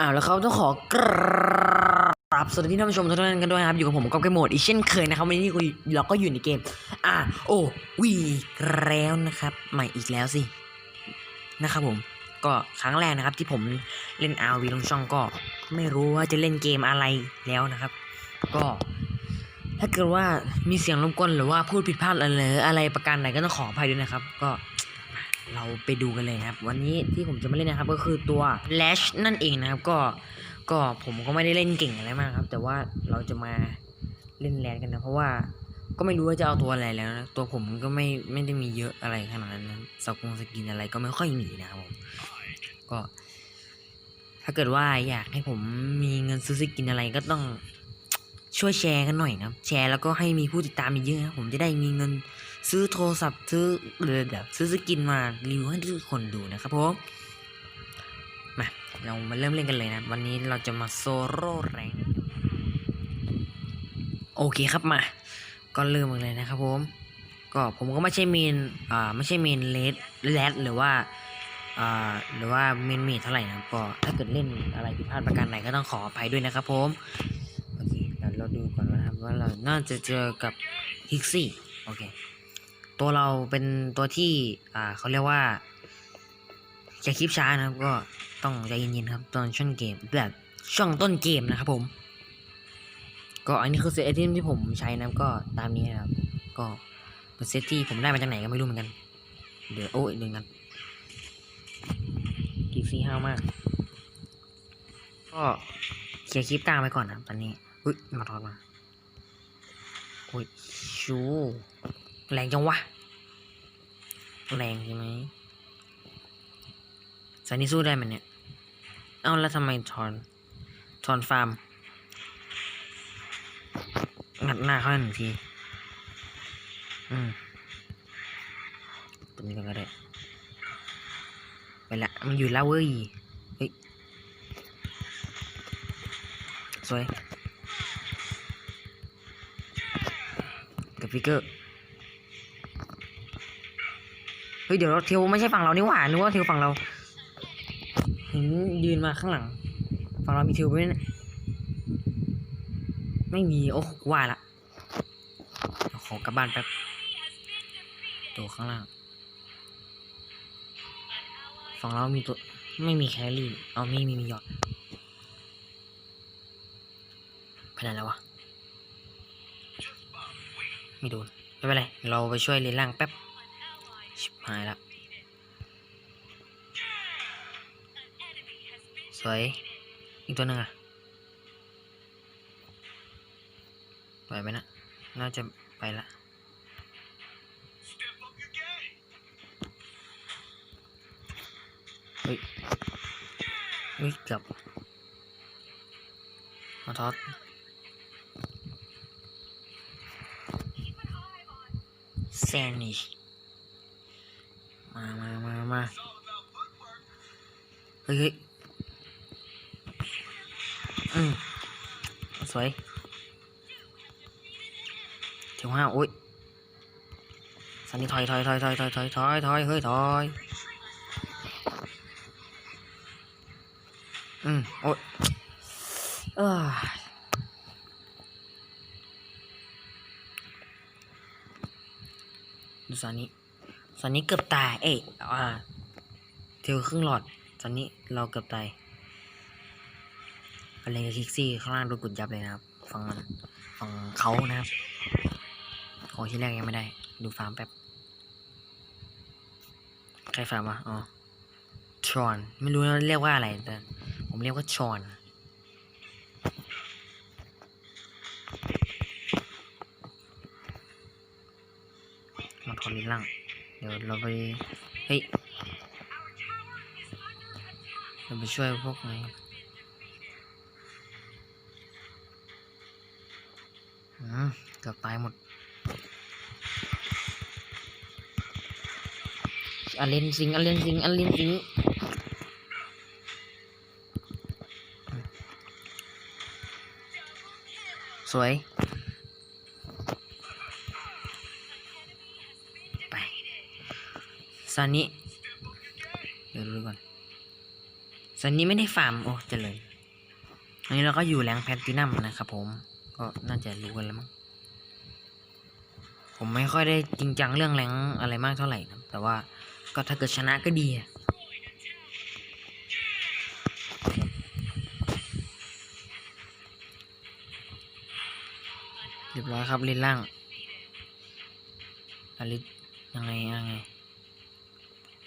อ้าวแล้วเขาต้องขอกราบสวัสดีท่านผู้ชมทุกท่านกันด้วยครับ อยู่กับผมก็เกมโหมดอีกเช่นเคยนะครับวันนี้เราก็อยู่ในเกม อ่าโอ้วีแล้วนะครับใหม่อีกแล้วสินะครับผมก็ครั้งแรกนะครับที่ผมเล่น RV ลงช่องก็ไม่รู้ว่าจะเล่นเกมอะไรแล้วนะครับ ก็ ถ้าเกิดว่ามีเสียงรบกวนหรือว่าพูดผิดพลาดอะไรอะไรประการใดก็ต้องขออภัยด้วยนะครับ ก็ เราไปดูกันเลยนะครับ วันนี้ที่ผมจะมาเล่นนะครับ ก็คือตัว Lash นั่นเองนะครับ ก็ก็ผมก็ไม่ได้เล่นเก่งอะไรมากครับ แต่ว่าเราจะมาเล่นแลนกันนะ เพราะว่าก็ไม่รู้ว่าจะเอาตัวอะไรแล้วนะตัวผมก็ไม่ไม่ได้มีเยอะอะไรขนาดนั้นนะสกงสกินอะไรก็ไม่ค่อยมีนะครับผมก็ ถ้าเกิดว่าอยากให้ผมมีเงินซื้อสกินอะไรก็ต้อง ช่วยแชร์กันหน่อยนะครับแชร์แล้วก็ให้มีผู้ติดตามเยอะนะผมจะได้มีเงินซื้อโทรศัพท์ซื้อหรือแบบซื้อสกินมารีวิวให้ทุกคนดูนะครับผมมาเรามาเริ่มเล่นกันเลยนะ วันนี้เราจะมาโซโล่แรงโอเคครับมา ก็เริ่มกันเลยนะครับผมก็ผมก็ไม่ใช่เมนอ่าไม่ใช่เมนเลดแรดหรือว่าอ่าหรือว่าเมนเมดเท่าไหร่นะก็ถ้าเกิดเล่นอะไรผิดพลาดประการใดก็ต้องขออภัยด้วยนะครับผม เราดูก่อนนะครับว่าเราน่าจะเจอกับฮิกซี่โอเคตัวเราเป็นตัวที่อ่าเขาเรียกว่าจะคลิปช้านะครับก็ต้องใจเย็นๆครับตอนช่วงเกมแบบช่วงต้นเกมนะครับผม ก็อันนี้คือเซตไอเทมที่ผมใช้นะก็ตามนี้นะครับ ก็เป็นเซตที่ผมได้มาจากไหนก็ไม่รู้เหมือนกัน เดี๋ยวโอ้ยหนึ่งกันกิกซี่ห้าวมาก ก็เคลียร์คลิปกลางไปก่อนนะตอนนี้ อุ้ยมาทอดมาโอ้ยชูแรงจังวะ แรงใช่ไหมสันนี่สู้ได้ไหมเนี่ย เอ้าแล้วทำไมทอนทอนฟาร์มงัดหน้าเขาหนึ่งที อืมตัวนี้ก็ได้ ไปละ มันอยู่แล้วเว้ย เฮ้ย สวยกับ ฟิกเกอร์ เฮ้ยเดี๋ยวเราเทียวไม่ใช่ฝั่งเรานี่หว่านึกว่าเทียวฝั่งเรา เห็นยืนมาข้างหลัง ฝั่งเรามีเทียวไหมเนี่ยไม่มี โอ้ว่าละขอกลับบ้านแป๊บตัวข้างล่าง ฝั่งเรามีตัว ไม่มีแครี่ เอามีมีมีหยอดไปไหนแล้ววะ ไม่โดน ไม่เป็นไร เราไปช่วยเลนล่างแป๊บ ชิบหายละ สวย อีกตัวหนึ่งอะไปไหมนะ น่าจะไปละเฮ้ยเฮ้ยเกือบมาทอด แซนดิชมามามามาเฮ้ยอืมสวยเที่ยวห้าอุ้ยสันนี่ถอยถอยถอยถอยถอยถอยถอยถอยเฮ้ยถอยอืมโอ้ยเออ ดูสันนี้สันนี้เกือบตาย เอ้ยอ่าเทวครึ่งหลอดสันนี้เราเกือบตายอะไรกับคิกซี่ข้างล่างโดนกุดยับเลยนะครับฝั่งมันฝั่งเขานะครับ ของที่แรกยังไม่ได้ ดูฟาร์มแป๊บ ใครฟาร์มวะอ๋อทรอน ไม่รู้เรียกว่าอะไรแต่ ผมเรียกว่าทรอน มาทอนลิ้นล่าง เดี๋ยวเราไป เฮ้ย เราไปช่วยพวกนี้อืมเกือบตายหมดอันเลนสิงอันเลนสิงอันเลนสิงสวย ซานิเดี๋ยวดูก่อนซานิไม่ได้ฟาร์ม โอ้เจริญอันนี้เราก็อยู่แรงแพลตินัมนะครับผม ก็น่าจะรู้กันแล้วมั้ง ผมไม่ค่อยได้จริงจังเรื่องแรงอะไรมากเท่าไหร่นะ แต่ว่าก็ถ้าเกิดชนะก็ดีอะเรียบร้อยครับลินล่างอลิสยังไงยังไง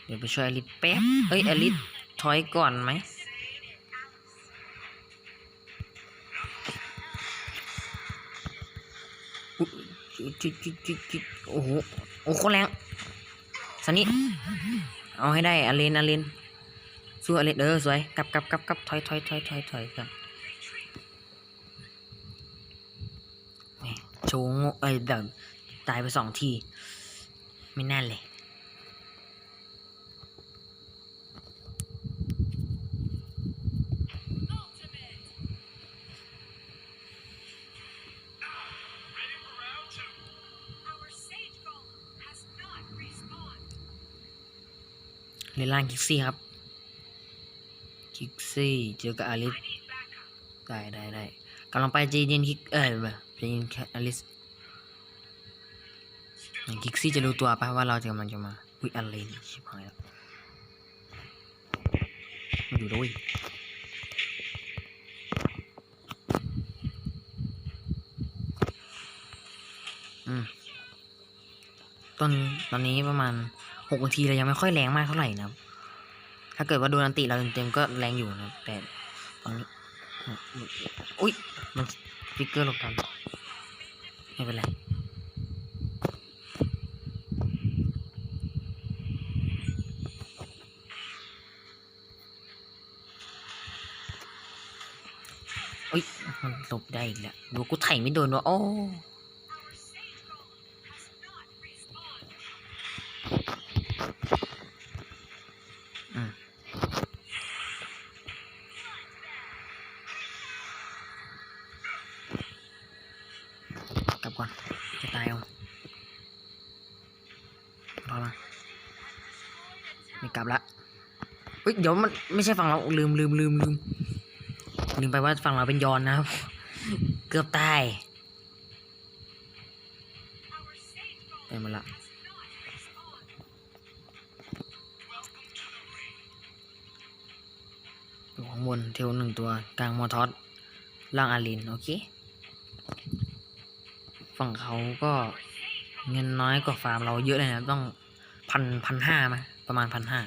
เดี๋ยวไปช่วยอลิสแป๊บ เอ้ยอลิสถอยก่อนไหมอุ๊ยจุดจุดจุดจุดโอ้โห โอ้โหโคตรแรงสันนี่เอาให้ได้อเลนอเลนสู้อเลนเออสวย กลับกลับกลับกลับถอยถอยถอยถอยถอยกันนี่โชว์โง่เอ้ยแบบตายไปสองที ไม่น่าเลย ลนล่างคิกซี่ครับ คิกซี่เจอกับอลิสได้ได้ได้กำลังไปเจเย็นคิกเอ้ยแบบเจเย็นแคอลิสอย่างคิกซี่จะรู้ตัวปะว่าเราจะกำลังจะมาอุ้ยอะไรชิบหายแล้วมาอยู่ด้วยอืมตอนตอนนี้ประมาณ หกนาทีเรายังไม่ค่อยแรงมากเท่าไหร่นะครับ ถ้าเกิดว่าโดนอันติเราเต็มๆก็แรงอยู่นะแต่ตอนนี้อุ้ยมันสติ๊กเกอร์หลบทันไม่เป็นไรอุ้ยมันหลบได้อีกแล้วดูกูไถ่ไม่โดนวะโอ้ ก่อน จะตายเอารอมาไม่กลับละเฮ้ยเดี๋ยวมันไม่ใช่ฝั่งเราลืมลืมลืมลืมลืมไปว่าฝั่งเราเป็นยอนนะครับ เกือบตาย Our sage golem ไปมดละ has not respawned. อยู่ข้างบนเทลหนึ่งตัวกลางมอทอสล่างอารินโอเค ฝั่งเขาก็เงินน้อยกว่าฟาร์มเราเยอะเลยนะ ต้องพันพันห้ามาประมาณพันห้า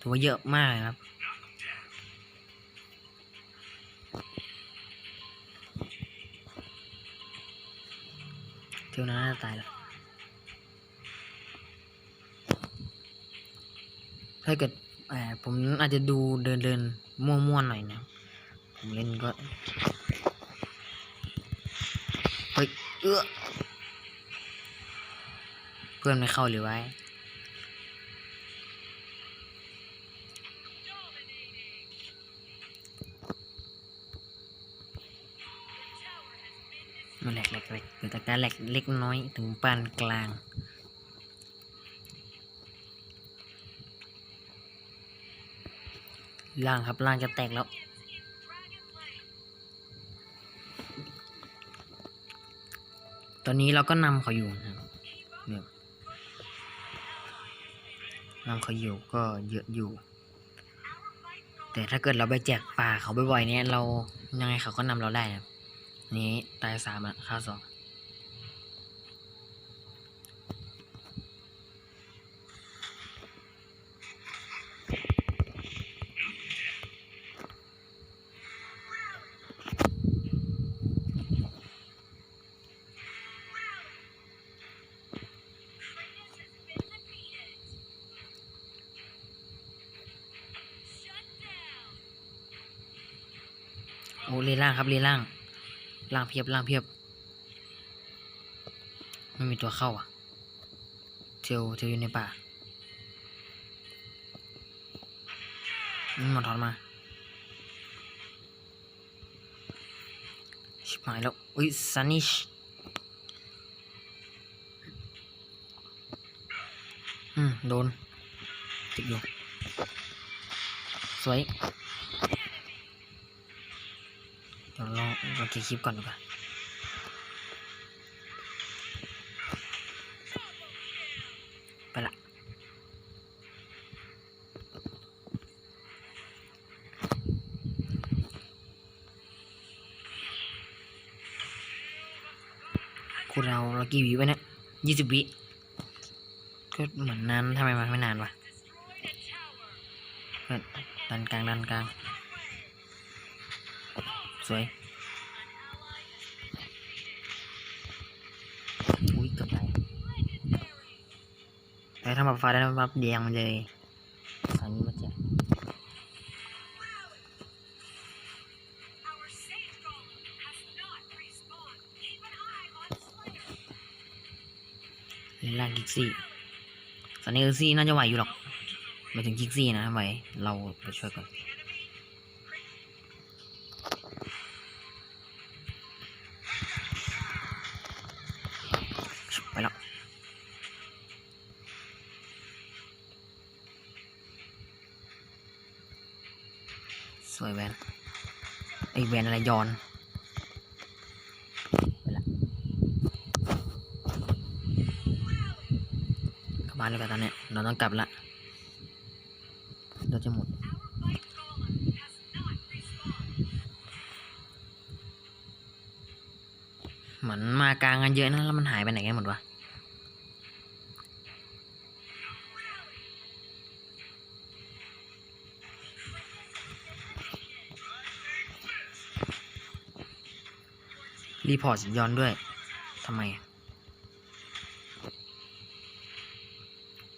ถือว่าเยอะมากเลยครับ เที่ยวนั้นตายแล้วถ้าเกิดผมอาจจะดูเดินเดินมั่วๆหน่อยนะ ผมเล่นก็ เฮ้ย เพื่อนไม่เข้าหรือไว้ มันแหลกแหลกแหลกเกิดจากการแหลกเล็กน้อยถึงปานกลางล่างครับล่างจะแตกแล้ว ตอนนี้เราก็นำเขาอยู่นะครับเนี่ยนำเขาอยู่ก็เยอะอยู่ แต่ถ้าเกิดเราไปแจกป่าเขาบ่อยๆเนี่ยเรายังไงเขาก็นำเราได้นะครับนี้ตายสามอะค่าสอง เลนล่างครับเลนล่าง ล่างเพียบล่างเพียบ ไม่มีตัวเข้าอะ เทียวเทียวอยู่ในป่ามหมดถอนมาชิบหายแล้วอุ้ยซันนิชอืม โดนติดอยู่สวย เดี๋ยวเราเก็บคลิปก่อนดีกว่าไปละคุณเราเรากี่วิวะเนี่ยยี่สิบวิก็เหมือนนานทำไมมันไม่นานวะดันกลางดันกลาง สวย อุ้ยเกือบได้ แต่ถ้ามาฟ้าได้มาแดงมันเลยอันนี้มาเจ็บ Our sage golem has not respawned. Keep an eye on Slayer. ล่างกิกซี่ตอนนี้กิกซี่น่าจะไหวอยู่หรอกไปถึงกิกซี่นะไหวเราไปช่วยก่อน อแวนอะไรยอนปละกลับบ้านเลยกันตอนเนี้ยเราต้องกลับละเราจะหมดเหมือนมากลางกันเยอะนะแล้วมันหายไปไหนกันหมดวะ รีพอร์ตย้อนด้วยทำไม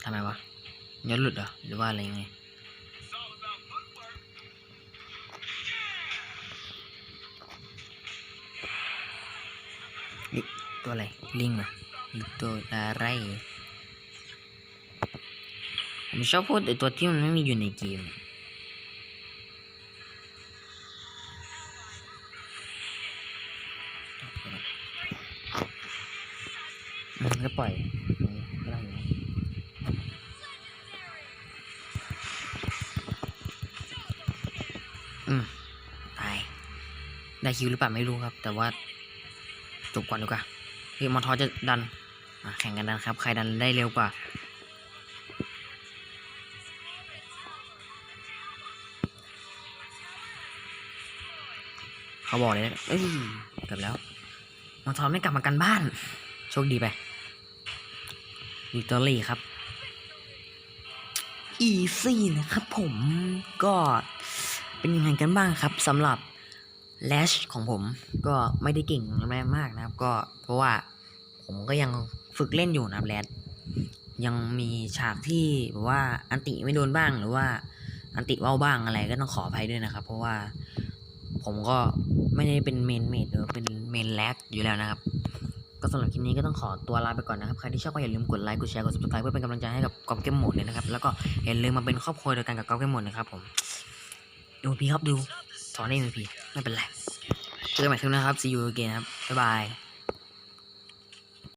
ทำไมวะย้อนหลุดเหรอหรือว่าอะไรยังไงตัวอะไร ลิงเหรอหรือตัวอะไรผมชอบพูดไอตัวที่มันไม่มีอยู่ในเกม เนี่ยอืมก็ปล่อยตรงนี้ก็ได้อยู่นะอืมตาย ได้คิวหรือเปล่าไม่รู้ครับ แต่ว่าจบก่อนดีกว่าคือมอทอจะดันแข่งกันดันครับ ใครดันได้เร็วกว่าเขาบอกเลยเอ้ยเกือบแล้วมอทอไม่กลับมากันบ้าน โชคดีไป วิกตอรี่ครับอีซี่นะครับผมก็เป็นยังไงกันบ้างครับสำหรับแลชของผมก็ไม่ได้เก่งอะไรมากนะครับ ก็เพราะว่าผมก็ยังฝึกเล่นอยู่นะครับแลชยังมีฉากที่แบบว่าอันติไม่โดนบ้างหรือว่าอันติเว้าบ้างอะไรก็ต้องขออภัยด้วยนะครับ เพราะว่าผมก็ไม่ได้เป็นเมนเมดหรือเป็นเมนแลชอยู่แล้วนะครับ ก็สำหรับคลิปนี้ก็ต้องขอตัวลาไปก่อนนะครับ ใครที่ชอบก็อย่าลืมกดไลค์ กดแชร์ กด subscribe เพื่อเป็นกำลังใจให้กับกอล์ฟเกมหมดเลยนะครับ แล้วก็อย่าลืมมาเป็นครอบครัวเดียวกันกับกอล์ฟเกมหมดนะครับผมดูพีครับดูถอนเองพีไม่เป็นไร เจอกันใหม่คลิปหน้าครับ see you again ครับบ๊ายบาย